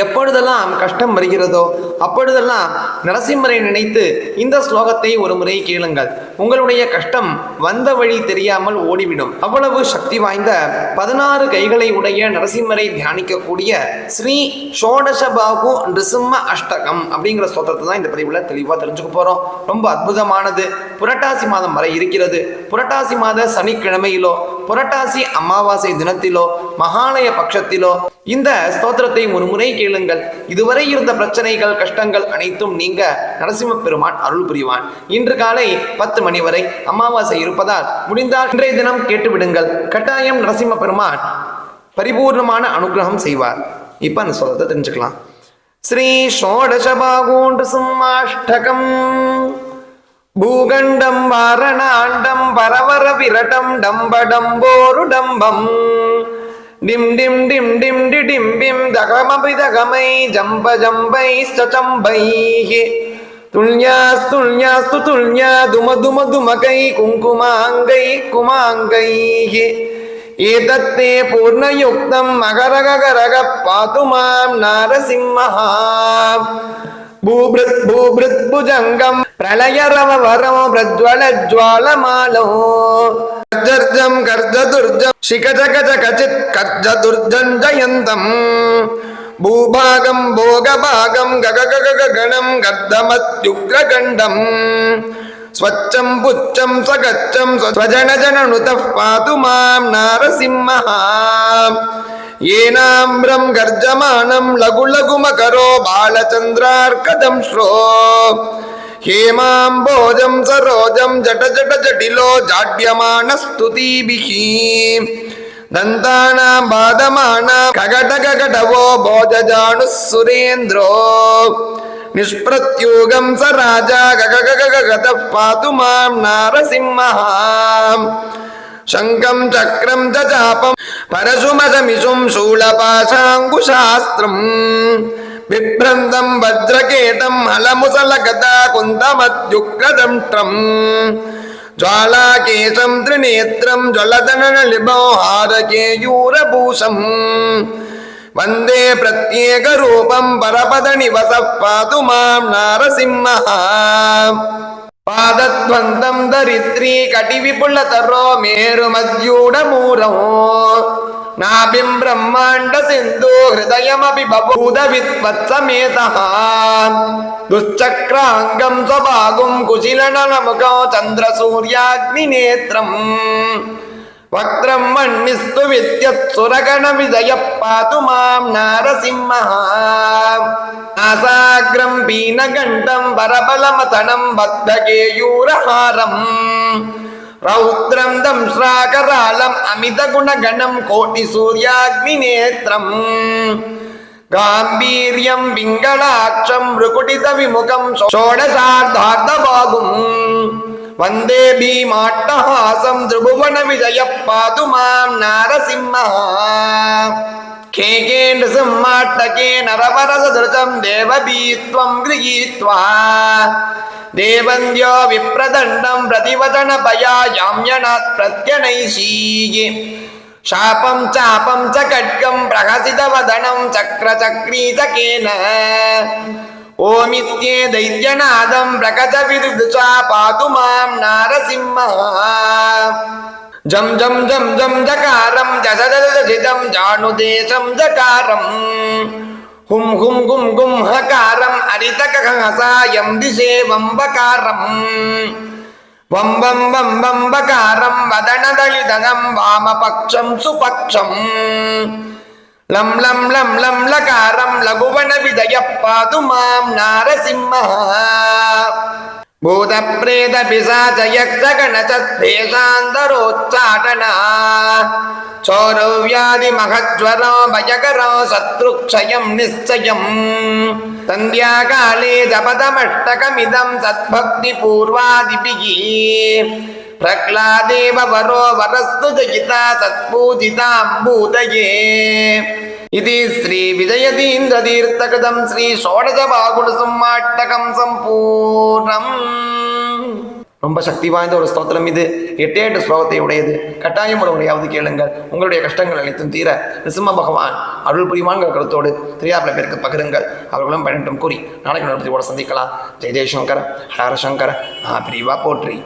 எப்பொழுதெல்லாம் கஷ்டம் வருகிறதோ அப்பொழுதெல்லாம் நரசிம்மரை நினைத்து இந்த ஸ்லோகத்தை ஒரு முறை கேளுங்கள். உங்களுடைய கஷ்டம் வந்த வழி தெரியாமல் ஓடிவிடும். அவ்வளவு சக்தி வாய்ந்த பதினாறு கைகளை உடைய நரசிம்மரை தியானிக்கக்கூடிய ஸ்ரீ ஷோடசபாகு நிருசிம்ம அஷ்டகம் அப்படிங்கிற ஸ்தோத்திரத்தை தான் இந்த பதிவில் தெளிவாக தெரிஞ்சுக்க போகிறோம் ரொம்ப அற்புதமானது. புரட்டாசி மாதம் வரை இருக்கிறது. புரட்டாசி மாத சனிக்கிழமையிலோ புரட்டாசி அமாவாசை தினத்திலோ மகாலய பட்சத்திலோ இந்த ஸ்தோத்திரத்தை ஒரு முறை கேளுங்கள். இதுவரை இருந்த பிரச்சனைகள் கஷ்டங்கள் அனைத்தும் நீங்க நரசிம்ம பெருமான் அருள் புரிவான். இன்று காலை பத்து மணி வரை அமாவாசை இருப்பதால் முடிந்தால் இன்றைய தினம் கேட்டுவிடுங்கள். கட்டாயம் நரசிம்ம பெருமான் பரிபூர்ணமான அனுகிரகம் செய்வார். இப்ப அந்த ஸ்லோகத்தை தெரிஞ்சுக்கலாம். ஸ்ரீ ஷோடசபாகூண்டு சிம்மாஷ்டகம். பூகண்டம் வாரணாண்டம் பரவர விரட்டம் டம்படம்போருடம்பம் டிம் டிம் டிம் டிம் டி டிம் பிம் தகமபி தகமை ஜம்ப ஜம்பை சம்பைः துல்யாஸ்துல்யாஸ்து துல்யா தும தும துமகை குங்குமாங்கை குமாங்கைः ஏதத்தே பூர்ணயுக்தம் மகரகரக பாது மாம் நாரசிம்மஹ பூபிருத் பூபிருத் புஜங்கம் பிரளயரவ வரமோ பிரஜ்வல ஜுவாலமாலோ. கர்ஜர்ஜம் கர்ஜதுர்ஜம் சிகஜகஜ கச்சித் கர்ஜதுர்ஜம் ஜயந்தம். பூபாகம் போகபாகம் கககககணம் கர்தமத்யுக்ரகண்டம். హేమాంబోజం సరోజం జట జట జటిలో జాడ్యమాన స్తుతిభి దంతానా బాధమాన కగట కగటవో భోజజాను సురేంద్రో నిష్ప్రత్యూగం స రాజా గగగగగత పాతు మాం నారసింహ శంఖం చక్రం చాపం పరశుమసమిషుం శూలపాశాంకుశాస్త్రం విభ్రందం వజ్రకేటం హలముసల గదా కుందమద్యుగ్రదంట్రం జ్వాలాకేశం త్రినేత్రం జ్వలదనలిభంహారకేయూరభూషం వందే ప్రత్యేక రూపం పరపద నివస పాతు మాం నారసింహ. పాదధ్వంతం దరిత్రీ కటి విపుల తరో మేరు మేరుమద్యూడమూరం నాభిం బ్రహ్మాండ సింధు హృదయమపి బూద విత్వత్సమేత దుశ్చక్రాంగం స్వభాగం కుశిలనముఖం చంద్ర సూర్యాగ్ని నేత్రం వక్రం మణిస్తు విద్యత్సురగణ విజయ పాతు మాం నారసింహ ఆసాగ్రం పీనగంఠం వరబలమతనం బద్ధగేయూరహారం ரௌத்ரம் தம் ஸ்ராகராலம் அமித குணகணம் கோட்டி சூர்யாக்னி நேத்திரம் காம்பீரியம் பிங்களாட்சம் ருகுடித விமுகம் ஷோடசார்த்தார்த்தபாகும் வந்தே பீமாட்டஹாசம் திரிபுவன விஜய பாது மாம் நாரசிம்ம கேகே நிருசிம்மாட்டகே நரவரசதுருதம் தேவபீத்வம் கிரகீத்வா देवन्द्यो विप्रदण्डं प्रतिवचनपया याम्यनात् प्रत्यनैषीः। शापं चापं च खड्गं प्रहसितवदनं चक्रचक्रीतकेन ओमित्ये दैत्यनादं प्रकटविदुषा पातु माँ नारसिंहः। जं जं जं जं जकारं जसजजितं जानुदेशं जकारम् हुं हुं गुं गुं ஹரிதகசாயம் திசே வம்பகாரம் வம்பம் வம்பம்பகாரம் வதனதளிதகம் வாமபக்ஷம் சுபக்ஷம். லம் லம் லம் லம் லகாரம் லகுவன விதய பாது மாம் நாரசிம்ம. பூத பிரேத பிசாச்ச யக்ஷகண சத்வேஷாந்தரோச்சாடனா చోరవ్యాధి మహజ్వరో భయకరో శత్రుక్షయం నిశ్చయం సంధ్యాకాలే జపదమష్టకమిదం సద్భక్తి పూర్వాది ప్రహ్లాదేవ వరో వరస్తు జయిత సత్పూజితాంబూతయే ఇది శ్రీ విజయతీంద్రతీర్థకృతం శ్రీ షోడశ బాగుడు సంవాట్టకం సంపూర్ణం ரொம்ப சக்தி வாய்ந்த ஒரு ஸ்தோத்திரம் இது. எட்டே எட்டு ஸ்லோகத்தை உடையது. கட்டாயம் ஒரு முறையாவது கேளுங்கள். உங்களுடைய கஷ்டங்கள் அனைத்தும் தீர நிசிம்ம பகவான் அருள் புரிவான்கிற கருத்தோடு தெரியாத பேருக்கு பகிருங்கள். அவர்களும் பயணிட்டும் கூறி நாளைக்கு நடத்தி கூட சந்திக்கலாம். ஜெய் ஜெய்சங்கர ஹர சங்கர மகாபிரிவா போற்றி.